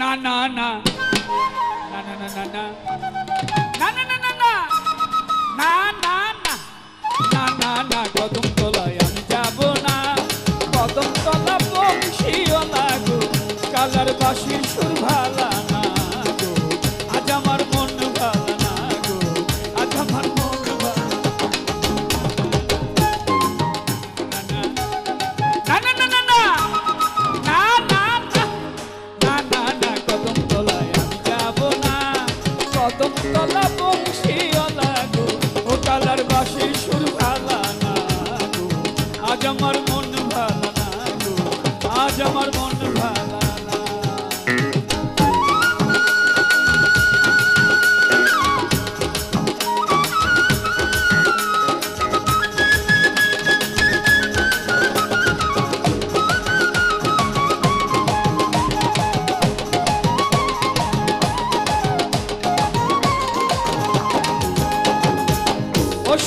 না না না না না না না না না না না না না না না না না কদম তলায় আজ আমার মন ভালা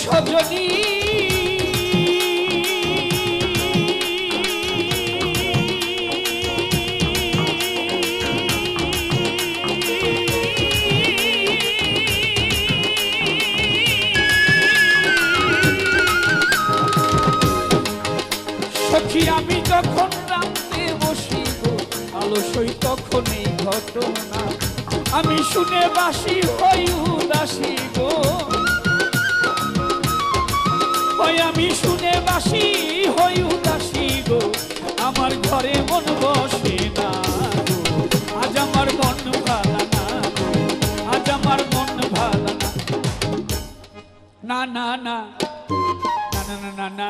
সজনী সখী, আমি যখন রামতে বসিব আলসই তখন এই ঘটনা। আমি শুনে বাসি হই উদাসী গো আমি শুনে বাসি হই উদাসী আমার ঘরে মন বসে না আজ আমার মন ভালা না আজ আমার মন ভালা না না না। না না না না না।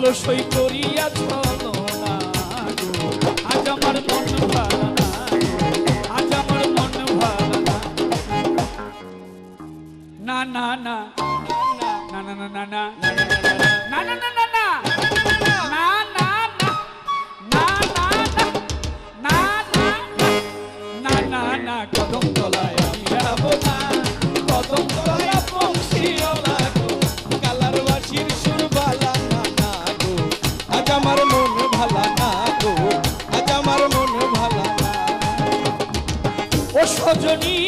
আলসই করিয়া চলো না আজ আমার মন ভালো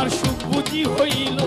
আমার সুখ বুঝি হইল